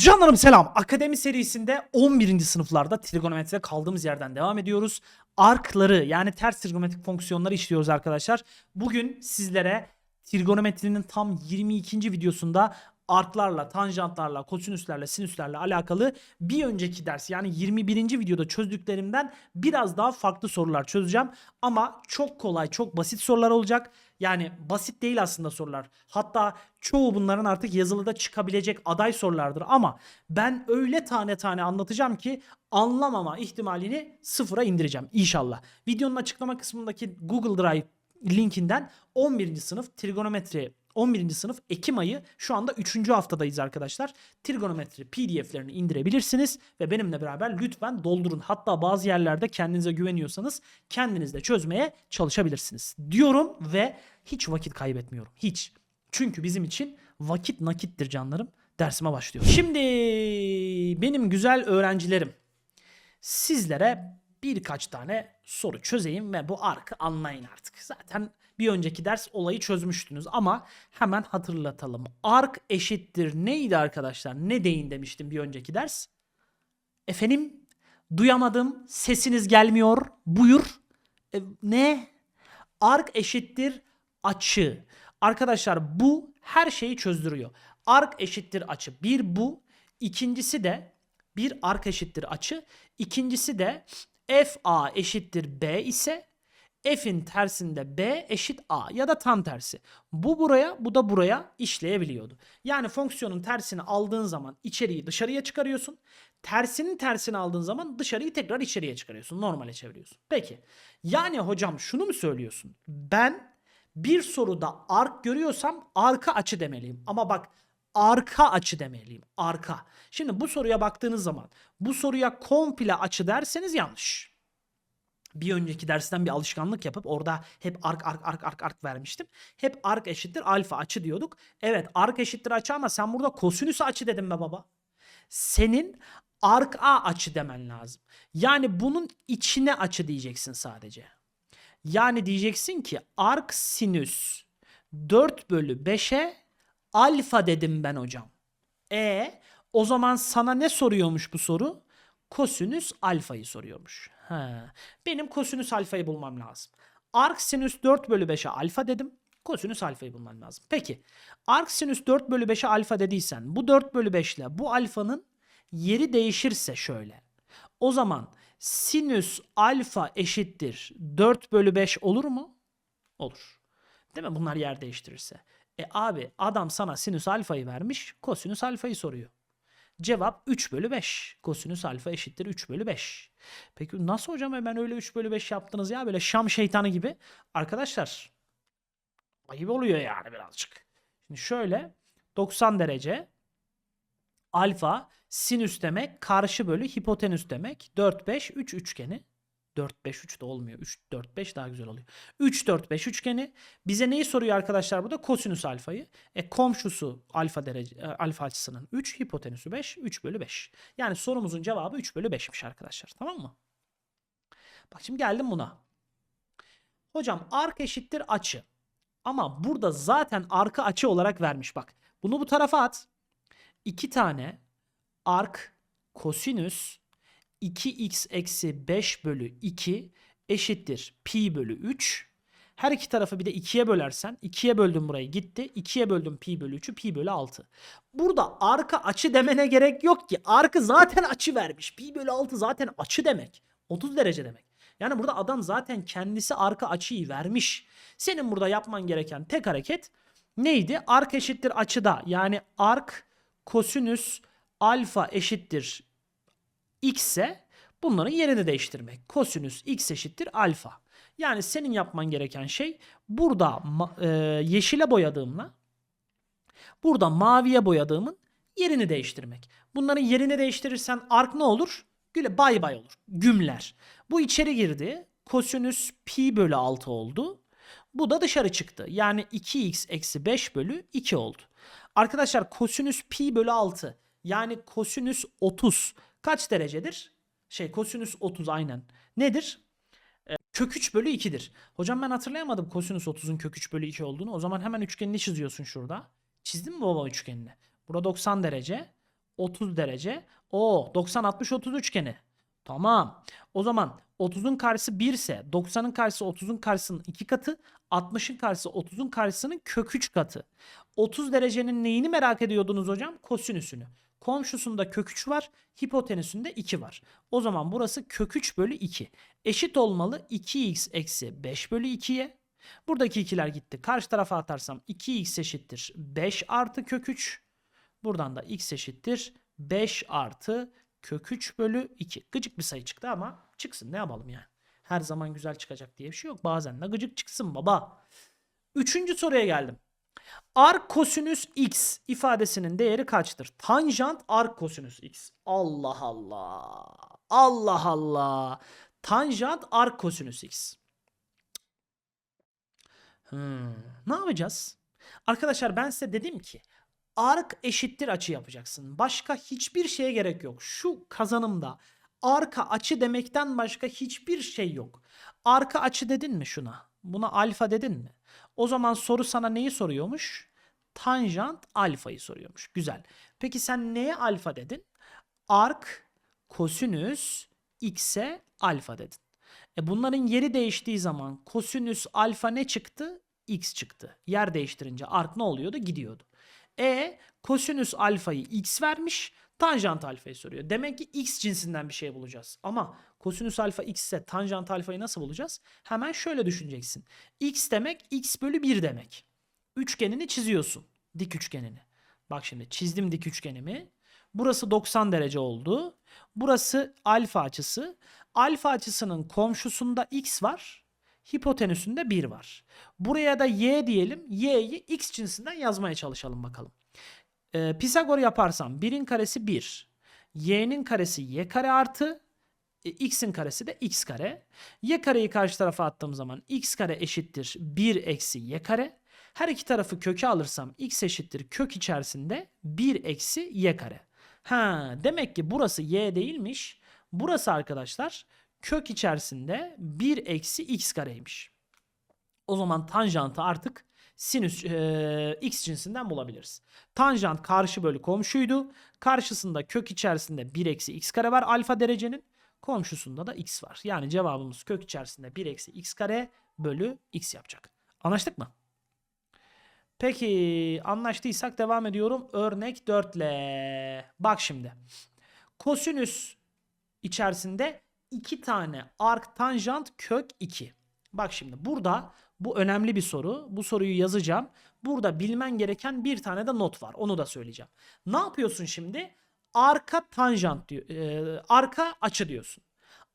Canlarım selam. Akademi serisinde 11. sınıflarda trigonometride kaldığımız yerden devam ediyoruz. Arkları yani ters trigonometrik fonksiyonları işliyoruz arkadaşlar. Bugün sizlere trigonometrinin tam 22. videosunda arklarla, tanjantlarla, kosinüslerle, sinüslerle alakalı bir önceki ders yani 21. videoda çözdüklerimden biraz daha farklı sorular çözeceğim. Ama çok kolay, çok basit sorular olacak. Yani basit değil aslında sorular. Hatta çoğu bunların artık yazılıda çıkabilecek aday sorulardır ama ben öyle tane tane anlatacağım ki anlamama ihtimalini sıfıra indireceğim inşallah. Videonun açıklama kısmındaki Google Drive linkinden 11. sınıf trigonometri 11. sınıf Ekim ayı şu anda 3. haftadayız arkadaşlar. Trigonometri PDF'lerini indirebilirsiniz ve benimle beraber lütfen doldurun. Hatta bazı yerlerde kendinize güveniyorsanız kendiniz de çözmeye çalışabilirsiniz. Diyorum ve hiç vakit kaybetmiyorum. Hiç. Çünkü bizim için vakit nakittir canlarım. Dersime başlıyor. Şimdi benim güzel öğrencilerim sizlere birkaç tane soru çözeyim ve bu arkı anlayın artık. Zaten bir önceki ders olayı çözmüştünüz ama hemen hatırlatalım. Ark eşittir neydi arkadaşlar? Ne deyin demiştim bir önceki ders? Efendim duyamadım sesiniz gelmiyor buyur. E, ne? Ark eşittir açı. Arkadaşlar bu her şeyi çözdürüyor. Ark eşittir açı. Bir bu. İkincisi de bir ark eşittir açı. İkincisi de FA eşittir B ise F'in tersinde B eşit A ya da tam tersi. Bu buraya bu da buraya işleyebiliyordu. Yani fonksiyonun tersini aldığın zaman içeriği dışarıya çıkarıyorsun. Tersinin tersini aldığın zaman dışarıyı tekrar içeriye çıkarıyorsun. Normale çeviriyorsun. Peki. Yani hocam şunu mu söylüyorsun? Ben bir soruda ark görüyorsam arka açı demeliyim. Ama bak arka açı demeliyim. Arka. Şimdi bu soruya baktığınız zaman bu soruya komple açı derseniz yanlış. Bir önceki dersten bir alışkanlık yapıp orada hep ark ark ark ark ark vermiştim. Hep ark eşittir alfa açı diyorduk. Evet ark eşittir açı ama sen burada kosinüs açı dedin be baba. Senin ark a açı demen lazım. Yani bunun içine açı diyeceksin sadece. Yani diyeceksin ki ark sinüs 4 bölü 5'e alfa dedim ben hocam. E o zaman sana ne soruyormuş bu soru? Kosinüs alfayı soruyormuş. Ha. Benim kosinüs alfayı bulmam lazım. Ark sinüs 4 bölü 5'e alfa dedim. Kosinüs alfayı bulmam lazım. Peki ark sinüs 4 bölü 5'e alfa dediysen bu 4 bölü 5 ile bu alfanın yeri değişirse şöyle. O zaman sinüs alfa eşittir 4 bölü 5 olur mu? Olur. Değil mi? Bunlar yer değiştirirse. E abi adam sana sinüs alfayı vermiş, kosinüs alfayı soruyor. Cevap 3 bölü 5. Kosinüs alfa eşittir 3 bölü 5. Peki nasıl hocam hemen öyle 3 bölü 5 yaptınız ya böyle Şam şeytanı gibi? Arkadaşlar ayıp oluyor yani birazcık. Şimdi şöyle 90 derece alfa sinüs demek karşı bölü hipotenüs demek 4 5 3 üçgeni 4 5 3 de olmuyor. 3 4 5 daha güzel oluyor. 3 4 5 üçgeni bize neyi soruyor arkadaşlar burada? Kosinüs alfayı. E komşusu alfa derece e, alfa açısının 3, hipotenüsü 5, 3 bölü 5. Yani sorumuzun cevabı 3 bölü 5'miş arkadaşlar. Tamam mı? Bak şimdi geldim buna. Hocam ark eşittir açı. Ama burada zaten arka açı olarak vermiş bak. Bunu bu tarafa at. 2 tane ark kosinüs 2x eksi 5 bölü 2 eşittir pi bölü 3. Her iki tarafı bir de 2'ye bölersen 2'ye böldüm burayı gitti. 2'ye böldüm pi bölü 3'ü pi bölü 6. Burada arka açı demene gerek yok ki. Arkı zaten açı vermiş. Pi bölü 6 zaten açı demek. 30 derece demek. Yani burada adam zaten kendisi arka açıyı vermiş. Senin burada yapman gereken tek hareket neydi? Ark eşittir açıda. Yani ark kosinüs alfa eşittir x ise bunların yerini değiştirmek. Kosinüs x eşittir alfa. Yani senin yapman gereken şey burada e, yeşile boyadığımla burada maviye boyadığımın yerini değiştirmek. Bunların yerini değiştirirsen ark ne olur? Güle bay bay olur. Gümler. Bu içeri girdi. Kosinüs pi bölü 6 oldu. Bu da dışarı çıktı. Yani 2x eksi 5 bölü 2 oldu. Arkadaşlar kosinüs pi bölü 6 yani kosinüs 30 kaç derecedir? Şey kosinüs 30 aynen. Nedir? Ee, kök 3 bölü 2'dir. Hocam ben hatırlayamadım kosinüs 30'un kök 3 bölü 2 olduğunu. O zaman hemen üçgenini çiziyorsun şurada. Çizdin mi baba üçgenini? Burada 90 derece. 30 derece. O 90 60 30 üçgeni. Tamam. O zaman 30'un karşısı 1 ise 90'ın karşısı 30'un karşısının 2 katı, 60'ın karşısı 30'un karşısının kök 3 katı. 30 derecenin neyini merak ediyordunuz hocam? Kosinüsünü. Komşusunda kök 3 var, hipotenüsünde 2 var. O zaman burası kök 3 bölü 2. Eşit olmalı 2x eksi 5 bölü 2'ye. Buradaki ikiler gitti. Karşı tarafa atarsam 2x eşittir 5 artı kök 3. Buradan da x eşittir 5 artı kök 3 bölü 2. Gıcık bir sayı çıktı ama çıksın ne yapalım yani. Her zaman güzel çıkacak diye bir şey yok. Bazen de gıcık çıksın baba. Üçüncü soruya geldim. Ark kosinüs x ifadesinin değeri kaçtır? Tanjant ark kosinüs x. Allah Allah. Allah Allah. Tanjant ark kosinüs x. Hmm, ne yapacağız? Arkadaşlar ben size dedim ki ark eşittir açı yapacaksın. Başka hiçbir şeye gerek yok. Şu kazanımda arka açı demekten başka hiçbir şey yok. Arka açı dedin mi şuna? Buna alfa dedin mi? O zaman soru sana neyi soruyormuş? Tanjant alfayı soruyormuş. Güzel. Peki sen neye alfa dedin? Ark kosinüs x'e alfa dedin. E bunların yeri değiştiği zaman kosinüs alfa ne çıktı? X çıktı. Yer değiştirince ark ne oluyordu? Gidiyordu. E kosinüs alfayı x vermiş. Tanjant alfayı soruyor. Demek ki x cinsinden bir şey bulacağız. Ama kosinüs alfa x ise tanjant alfayı nasıl bulacağız? Hemen şöyle düşüneceksin. x demek x bölü 1 demek. Üçgenini çiziyorsun. Dik üçgenini. Bak şimdi çizdim dik üçgenimi. Burası 90 derece oldu. Burası alfa açısı. Alfa açısının komşusunda x var. Hipotenüsünde 1 var. Buraya da y diyelim. Y'yi x cinsinden yazmaya çalışalım bakalım. Ee, Pisagor yaparsam 1'in karesi 1. Y'nin karesi y kare artı e, x'in karesi de x kare. Y kareyi karşı tarafa attığım zaman x kare eşittir 1 eksi y kare. Her iki tarafı köke alırsam x eşittir kök içerisinde 1 eksi y kare. Ha, demek ki burası y değilmiş. Burası arkadaşlar kök içerisinde 1 eksi x kareymiş. O zaman tanjantı artık sinüs e, x cinsinden bulabiliriz. Tanjant karşı bölü komşuydu. Karşısında kök içerisinde 1 eksi x kare var alfa derecenin. Komşusunda da x var. Yani cevabımız kök içerisinde 1 eksi x kare bölü x yapacak. Anlaştık mı? Peki anlaştıysak devam ediyorum. Örnek 4 ile. Bak şimdi. Kosinüs içerisinde iki tane ark tanjant kök 2. Bak şimdi burada bu önemli bir soru. Bu soruyu yazacağım. Burada bilmen gereken bir tane de not var. Onu da söyleyeceğim. Ne yapıyorsun şimdi? Arka tanjant diyor. e, arka açı diyorsun.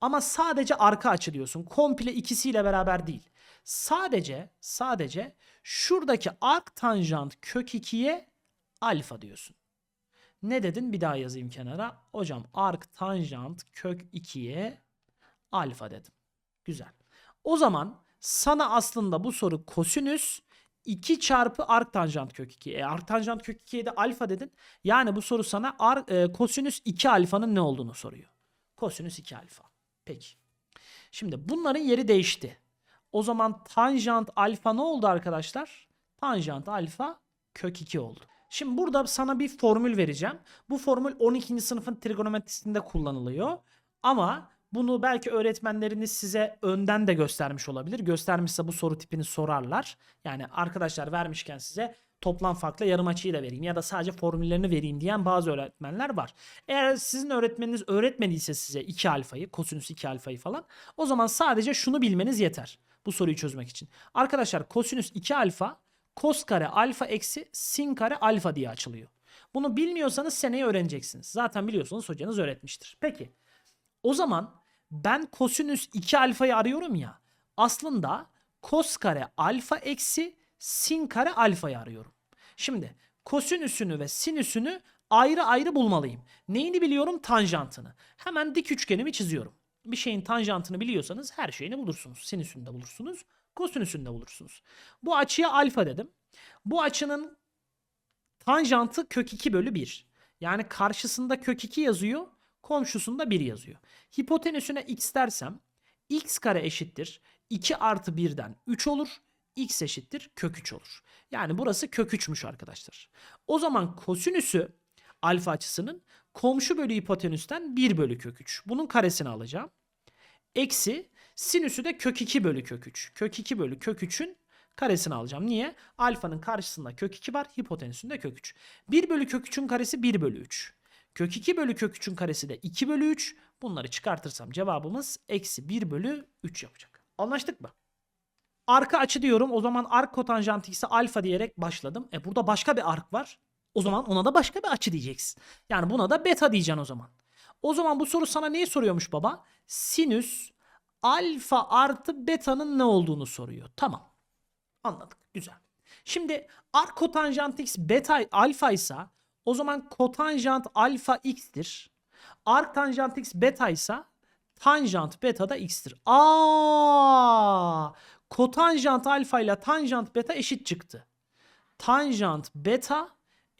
Ama sadece arka açı diyorsun. Komple ikisiyle beraber değil. Sadece sadece şuradaki ark tanjant kök 2'ye alfa diyorsun. Ne dedin? Bir daha yazayım kenara. Hocam ark tanjant kök 2'ye alfa dedim. Güzel. O zaman sana aslında bu soru kosinüs 2 çarpı ark tanjant kök 2. E ark tanjant kök 2'ye de alfa dedin. Yani bu soru sana ar, e, kosinüs 2 alfanın ne olduğunu soruyor. Kosinüs 2 alfa. Peki. Şimdi bunların yeri değişti. O zaman tanjant alfa ne oldu arkadaşlar? Tanjant alfa kök 2 oldu. Şimdi burada sana bir formül vereceğim. Bu formül 12. sınıfın trigonometrisinde kullanılıyor. Ama bunu belki öğretmenleriniz size önden de göstermiş olabilir. Göstermişse bu soru tipini sorarlar. Yani arkadaşlar vermişken size toplam farkla yarım açıyı da vereyim ya da sadece formüllerini vereyim diyen bazı öğretmenler var. Eğer sizin öğretmeniniz öğretmediyse size 2 alfayı, kosinüs 2 alfayı falan o zaman sadece şunu bilmeniz yeter bu soruyu çözmek için. Arkadaşlar kosinüs 2 alfa kos kare alfa eksi sin kare alfa diye açılıyor. Bunu bilmiyorsanız seneye öğreneceksiniz. Zaten biliyorsanız hocanız öğretmiştir. Peki o zaman ben kosinüs 2 alfayı arıyorum ya. Aslında kos kare alfa eksi sin kare alfayı arıyorum. Şimdi kosinüsünü ve sinüsünü ayrı ayrı bulmalıyım. Neyini biliyorum? Tanjantını. Hemen dik üçgenimi çiziyorum. Bir şeyin tanjantını biliyorsanız her şeyini bulursunuz. Sinüsünü de bulursunuz. Kosinüsünü de bulursunuz. Bu açıya alfa dedim. Bu açının tanjantı kök 2 bölü 1. Yani karşısında kök 2 yazıyor. Komşusunda 1 yazıyor. Hipotenüsüne x dersem x kare eşittir 2 artı 1'den 3 olur. x eşittir kök 3 olur. Yani burası kök 3'müş arkadaşlar. O zaman kosinüsü alfa açısının komşu bölü hipotenüsten 1 bölü kök 3. Bunun karesini alacağım. Eksi sinüsü de kök 2 bölü kök 3. Kök 2 bölü kök 3'ün karesini alacağım. Niye? Alfanın karşısında kök 2 var. Hipotenüsünde kök 3. 1 bölü kök 3'ün karesi 1 bölü 3. Kök 2 bölü kök 3'ün karesi de 2 bölü 3. Bunları çıkartırsam cevabımız eksi 1 bölü 3 yapacak. Anlaştık mı? Arka açı diyorum. O zaman ark kotanjant x'e alfa diyerek başladım. E burada başka bir ark var. O zaman ona da başka bir açı diyeceksin. Yani buna da beta diyeceksin o zaman. O zaman bu soru sana neyi soruyormuş baba? Sinüs alfa artı beta'nın ne olduğunu soruyor. Tamam. Anladık. Güzel. Şimdi ark kotanjant x beta alfa ise o zaman kotanjant alfa x'tir. Ark tanjant x beta ise tanjant beta da x'tir. Aa! Kotanjant alfa ile tanjant beta eşit çıktı. Tanjant beta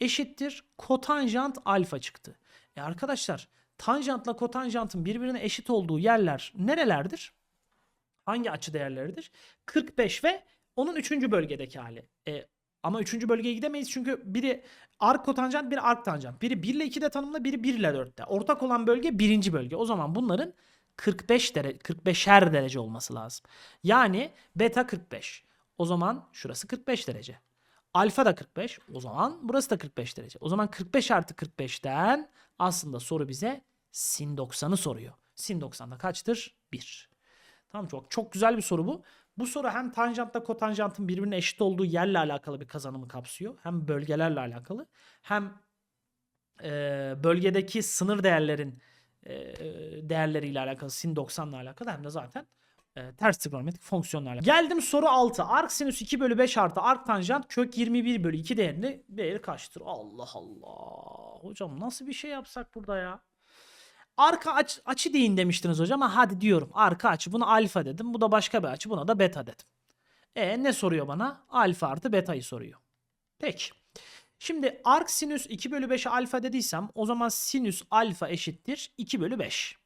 eşittir kotanjant alfa çıktı. E arkadaşlar tanjantla kotanjantın birbirine eşit olduğu yerler nerelerdir? Hangi açı değerleridir? 45 ve onun 3. bölgedeki hali. E, ama 3. bölgeye gidemeyiz çünkü biri ark kotanjant, biri ark tanjant. Biri 1 ile 2'de tanımlı, biri 1 ile 4'te. Ortak olan bölge 1. bölge. O zaman bunların 45 derece 45'er derece olması lazım. Yani beta 45. O zaman şurası 45 derece. Alfa da 45. O zaman burası da 45 derece. O zaman 45 artı 45'ten aslında soru bize sin 90'ı soruyor. Sin 90'da kaçtır? 1. Tamam çok çok güzel bir soru bu. Bu soru hem tanjantla kotanjantın birbirine eşit olduğu yerle alakalı bir kazanımı kapsıyor. Hem bölgelerle alakalı hem e, bölgedeki sınır değerlerin e, değerleriyle alakalı sin 90 ile alakalı hem de zaten e, ters trigonometrik fonksiyonlarla. Geldim soru 6. Arc sinüs 2 bölü 5 artı arc tanjant kök 21 bölü 2 değerini değeri kaçtır? Allah Allah. Hocam nasıl bir şey yapsak burada ya? Arka aç, açı deyin demiştiniz hocam. Ha, hadi diyorum. Arka açı. Buna alfa dedim. Bu da başka bir açı. Buna da beta dedim. E ne soruyor bana? Alfa artı beta'yı soruyor. Peki. Şimdi arc sinüs 2 bölü 5'e alfa dediysem o zaman sinüs alfa eşittir 2 bölü 5.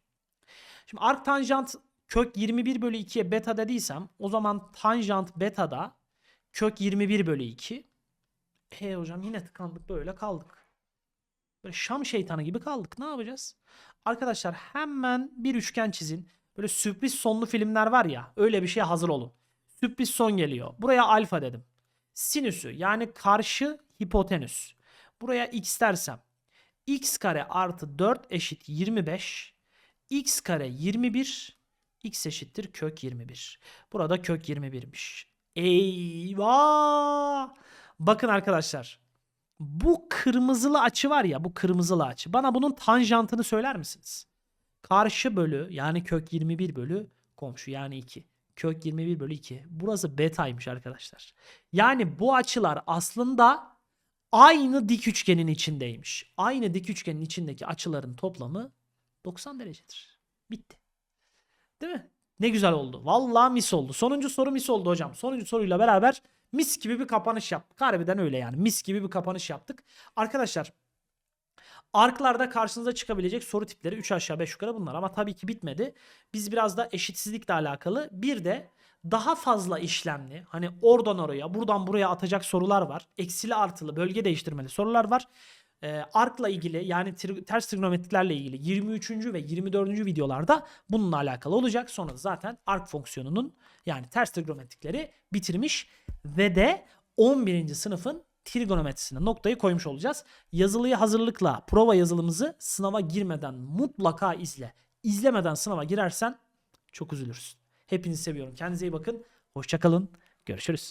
Şimdi arc tanjant kök 21 bölü 2'ye beta dediysem o zaman tanjant beta da kök 21 bölü 2. E hocam yine tıkandık böyle kaldık. Böyle şam şeytanı gibi kaldık. Ne yapacağız? Arkadaşlar hemen bir üçgen çizin. Böyle sürpriz sonlu filmler var ya. Öyle bir şeye hazır olun. Sürpriz son geliyor. Buraya alfa dedim. Sinüsü yani karşı hipotenüs. Buraya x dersem. x kare artı 4 eşit 25. x kare 21. x eşittir kök 21. Burada kök 21'miş. Eyvah! Bakın arkadaşlar. Bu kırmızılı açı var ya bu kırmızılı açı. Bana bunun tanjantını söyler misiniz? Karşı bölü yani kök 21 bölü komşu yani 2. Kök 21 bölü 2. Burası betaymış arkadaşlar. Yani bu açılar aslında aynı dik üçgenin içindeymiş. Aynı dik üçgenin içindeki açıların toplamı 90 derecedir. Bitti. Değil mi? Ne güzel oldu. Vallahi mis oldu. Sonuncu soru mis oldu hocam. Sonuncu soruyla beraber mis gibi bir kapanış yaptık. Harbiden öyle yani. Mis gibi bir kapanış yaptık. Arkadaşlar Arklarda karşınıza çıkabilecek soru tipleri 3 aşağı 5 yukarı bunlar ama tabii ki bitmedi. Biz biraz da eşitsizlikle alakalı bir de daha fazla işlemli hani oradan oraya buradan buraya atacak sorular var. Eksili artılı bölge değiştirmeli sorular var. Ee, arkla ilgili yani tri- ters trigonometrilerle ilgili 23. ve 24. videolarda bununla alakalı olacak. Sonra zaten ark fonksiyonunun yani ters trigonometrikleri bitirmiş ve de 11. sınıfın trigonometrisine noktayı koymuş olacağız. Yazılıyı hazırlıkla prova yazılımızı sınava girmeden mutlaka izle. İzlemeden sınava girersen çok üzülürsün. Hepinizi seviyorum. Kendinize iyi bakın. Hoşçakalın. Görüşürüz.